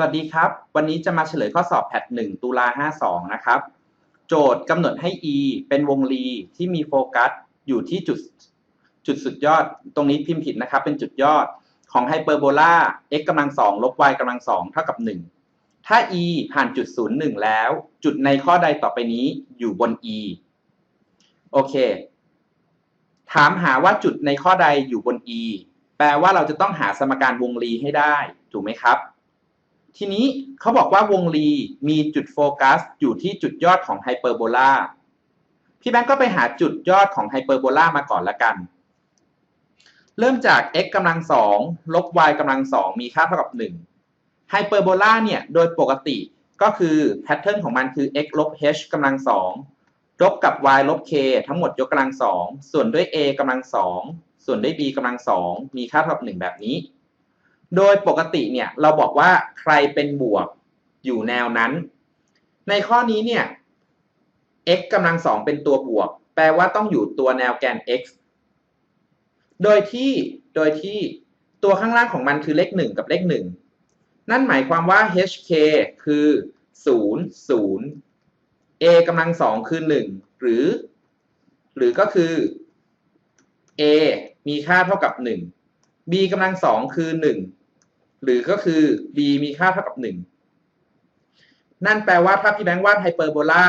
สวัสดีครับ วันนี้จะมาเฉลยข้อสอบแพท1ตุลา52 นะครับ โจทย์กำหนดให้ e เป็นวงรีที่มีโฟกัสอยู่ที่จุดจุดสุดยอด ตรงนี้พิมพ์ผิดนะครับ เป็นจุดยอดของไฮเปอร์โบลา x กำลัง2ลบ y กำลัง2เท่ากับ 1 ถ้า e ผ่านจุด 01 แล้ว จุดในข้อใดต่อไปนี้อยู่บน e โอเค ถามหาว่าจุดในข้อใดอยู่บน e แปลว่าเราจะต้องหาสมการวงรีให้ได้ ถูกไหมครับ ทีนี้เขาบอกว่าวงรีมีจุดโฟกัส อยู่ที่จุดยอดของไฮเปอร์โบลาพี่แบงก์ก็ไปหาจุดยอดของไฮเปอร์โบลามาก่อนละกัน เริ่มจาก x กำลังสองลบ y กำลังสองมีค่าเท่ากับ1ไฮเปอร์โบลาเนี่ยโดยปกติก็คือแพทเทิร์นของมันคือ x ลบ h กำลังสองลบกับ y ลบ k ทั้งหมดยกกำลังสองส่วนด้วย a กำลังสองส่วนด้วย b กำลังสองมีค่าเท่ากับ1แบบนี้ โดยปกติเนี่ยเราบอกว่าใครเป็นบวกอยู่แนวนั้น ในข้อนี้เนี่ย x กำลังสองเป็นตัวบวก แปลว่าต้องอยู่ตัวแนวแกน x โดยที่โดยที่ตัวข้างล่างของมันคือเลขหนึ่งกับเลขหนึ่งนั่นหมายความว่า hk คือศูนย์ศูนย์ a กำลังสองคือหนึ่งหรือ หรือก็คือ a มีค่าเท่ากับหนึ่ง b กำลังสองคือหนึ่ง หรือก็คือ b มีค่าเท่ากับหนึ่งนั่นแปลว่าถ้าพี่แบงค์วาดไฮเปอร์โบลา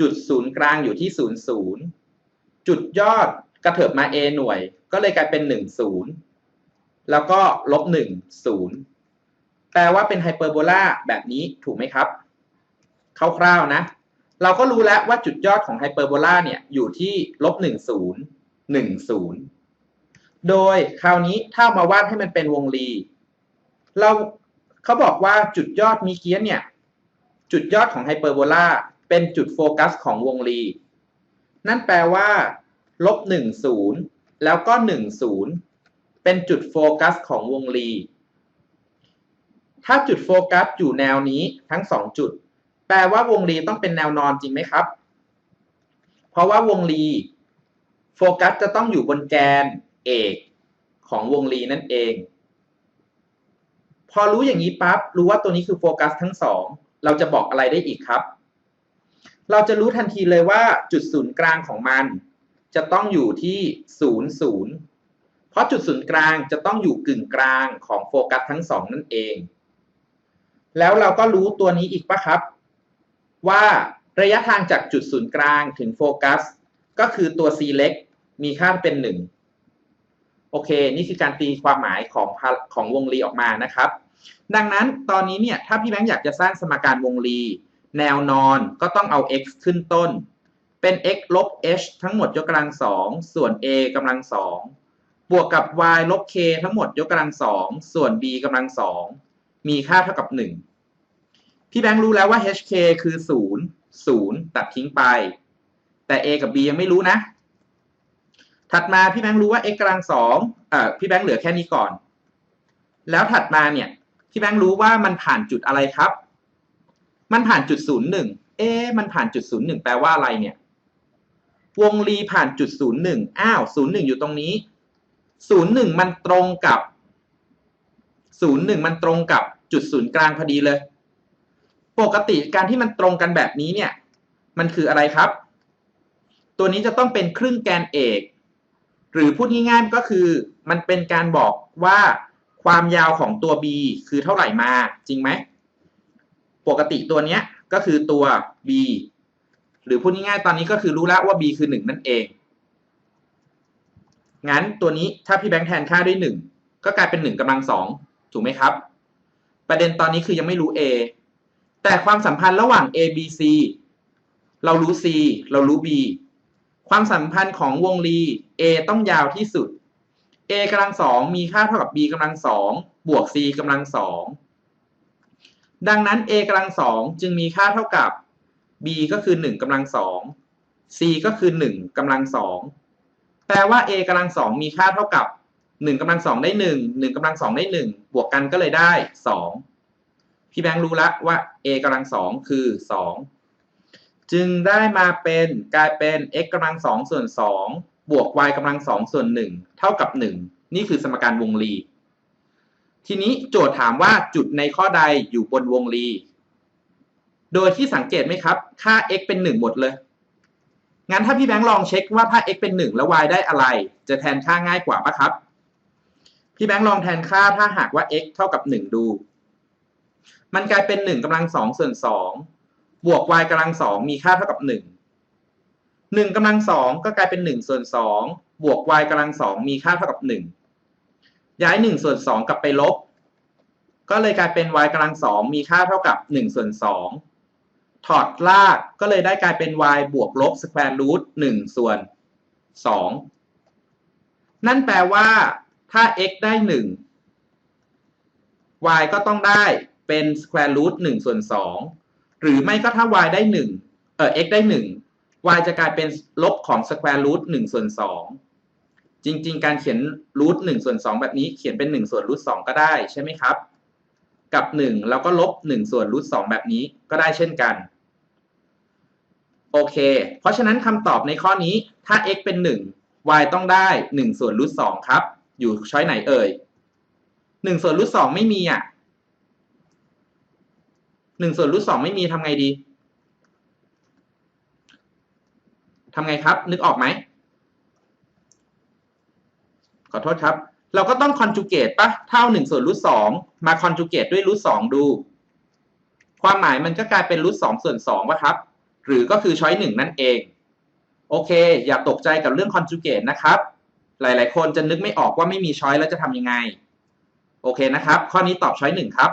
จุดศูนย์กลางอยู่ที่ศูนย์ศูนย์จุดยอดกระเถิบมา a หน่วย ก็เลยกลายเป็นหนึ่งศูนย์แล้วก็ลบหนึ่งศูนย์แปลว่าเป็นไฮเปอร์โบลาแบบนี้ถูกไหมครับคร่าวๆนะ เราก็รู้แล้วว่าจุดยอดของไฮเปอร์โบลาเนี่ยอยู่ที่ลบหนึ่งศูนย์หนึ่งศูนย์โดยคราวนี้ถ้ามาวาดให้มันเป็นวงรี เราเขาบอกว่าจุดยอดมีเกียนเนี่ย จุดยอดของไฮเปอร์โบลาเป็นจุดโฟกัสของวงรี นั่นแปลว่าลบหนึ่งศูนย์แล้วก็หนึ่งศูนย์เป็นจุดโฟกัสของวงรี ถ้าจุดโฟกัสอยู่แนวนี้ทั้งสองจุด แปลว่าวงรีต้องเป็นแนวนอนจริงไหมครับ เพราะว่าวงรีโฟกัสจะต้องอยู่บนแกนเอกของวงรีนั่นเอง พอรู้อย่างนี้ปั๊บรู้ว่าตัวนี้คือโฟกัสทั้งสองเราจะบอกอะไรได้อีกครับ เราจะรู้ทันทีเลยว่าจุดศูนย์กลางของมัน จะต้องอยู่ที่ศูนย์ศูนย์เพราะจุดศูนย์กลางจะต้องอยู่กึ่งกลางของโฟกัสทั้งสองนั่นเอง แล้วเราก็รู้ตัวนี้อีกปะครับ ว่าระยะทางจากจุดศูนย์กลางถึงโฟกัสก็คือตัว c เล็กมีค่าเป็น1 โอเค นี่คือการตีความหมายของของวงรีออกมานะครับ ดังนั้นตอนนี้เนี่ยถ้าพี่แบงค์อยากจะสร้างสมการวงรี แนวนอนก็ต้องเอา x ขึ้นต้น เป็น x ลบ h ทั้งหมดยกกำลังสองส่วน a กำลังสองบวกกับ y ลบ k ทั้งหมดยกกำลังสองส่วน b กำลังสองมีค่าเท่ากับ 1 พี่แบงค์รู้แล้วว่า hk คือ 0 0 ตัดทิ้งไป แต่ a กับ b ยังไม่รู้นะ ถัดมาพี่แบงค์รู้ว่า x กำลังสองอ่าพี่แบงค์เหลือแค่นี้ก่อน แล้วถัดมาเนี่ยพี่แบงค์รู้ว่ามันผ่านจุดอะไรครับ มันผ่านจุด01เอ๊มันผ่านจุด01แปลว่าอะไรเนี่ยวงรีผ่านจุด01อ้าว01อยู่ตรงนี้01มันตรงกับ01มันตรงกับจุดศูนย์กลางพอดีเลย ปกติการที่มันตรงกันแบบนี้เนี่ย มันคืออะไรครับ ตัวนี้จะต้องเป็นครึ่งแกนเอก หรือพูดง่ายๆก็คือมันเป็นการบอกว่าความยาวของตัว b คือเท่าไหร่มาจริงไหม ปกติตัวเนี้ยก็คือตัว b หรือพูดง่ายๆตอนนี้ก็คือรู้แล้วว่า b คือ 1 นั่นเอง งั้นตัวนี้ถ้าพี่แบงค์แทนค่าด้วย 1 ก็กลายเป็น 1กำลังสองถูกไหมครับ ประเด็นตอนนี้คือยังไม่รู้ a แต่ความสัมพันธ์ระหว่าง a b c เรารู้ c เรารู้ b ความสัมพันธ์ของวงรี a ต้องยาวที่สุด a กำลังสองมีค่าเท่ากับ b กำลังสองบวก c กำลังสองดังนั้น a กำลังสองจึงมีค่าเท่ากับ b ก็คือ1กำลังสอง c ก็คือ1กำลังสองแปลว่า a กำลังสองมีค่าเท่ากับ1กำลังสองได้1 1กำลังสองได้ 1 บวกกันก็เลยได้ 2 พี่แบงค์รู้ล้วว่า a กำลังสองคือ 2 จึงได้มาเป็นกลายเป็น x กำลังสองส่วน2 บวก y กำลังสองส่วน1เท่ากับ1นี่คือสมการวงรี ทีนี้โจทย์ถามว่าจุดในข้อใดอยู่บนวงรี โดยที่สังเกตไหมครับ ค่า x เป็น1หมดเลย งั้นถ้าพี่แบงค์ลองเช็คว่าถ้า x เป็น1แล้ว y ได้อะไร จะแทนค่าง่ายกว่าปะครับ พี่แบงค์ลองแทนค่าถ้าหากว่า x เท่ากับ1ดู มันกลายเป็น1กำลัง2ส่วน2บวก y กำลัง2มีค่าเท่ากับ 1 1กำลัง2ก็กลายเป็น1ส่วน2บวก y กำลัง2มีค่าเท่ากับ1ย้าย1ส่วน2กลับไปลบ ก็เลยกลายเป็น y กำลัง2มีค่าเท่ากับ1ส่วน2ถอดรากก็เลยได้กลายเป็น y บวกลบ square root 1ส่วน2นั่นแปลว่าถ้า x ได้ 1 y ก็ต้องได้เป็น square root 1ส่วน2หรือไม่ก็ถ้า y ได้1เอ่อ x ได้1 y จะกลายเป็นลบของ square root 1 ส่วน 2 จริง ๆ การเขียน root 1 ส่วน 2 แบบนี้เขียนเป็น 1 ส่วน root 2 ก็ได้ใช่ไหมครับ กับ 1 แล้วก็ลบ 1 ส่วน root 2 แบบนี้ก็ได้เช่นกัน โอเค เพราะฉะนั้นคำตอบในข้อนี้ถ้า x เป็น 1 y ต้องได้ 1 ส่วน root 2 ครับ อยู่ช้อยไหนเอ่ย 1 ส่วน root 2 ไม่มีอะ 1 ส่วน root 2 ไม่มีทำไงดี ทำไงครับ นึกออกไหม ขอโทษครับ เราก็ต้องคอนจูเกตปะเท่า1ส่วนรูท2มาคอนจูเกตด้วยรูท2ดู ความหมายมันก็กลายเป็นรูท2ส่วน2วะครับ หรือก็คือช้อย1นั่นเอง โอเค อย่าตกใจกับเรื่องคอนจูเกตนะครับ หลาย ๆ คนจะนึกไม่ออกว่าไม่มีช้อยแล้วจะทำยังไง โอเคนะครับ ข้อนี้ตอบช้อย1ครับ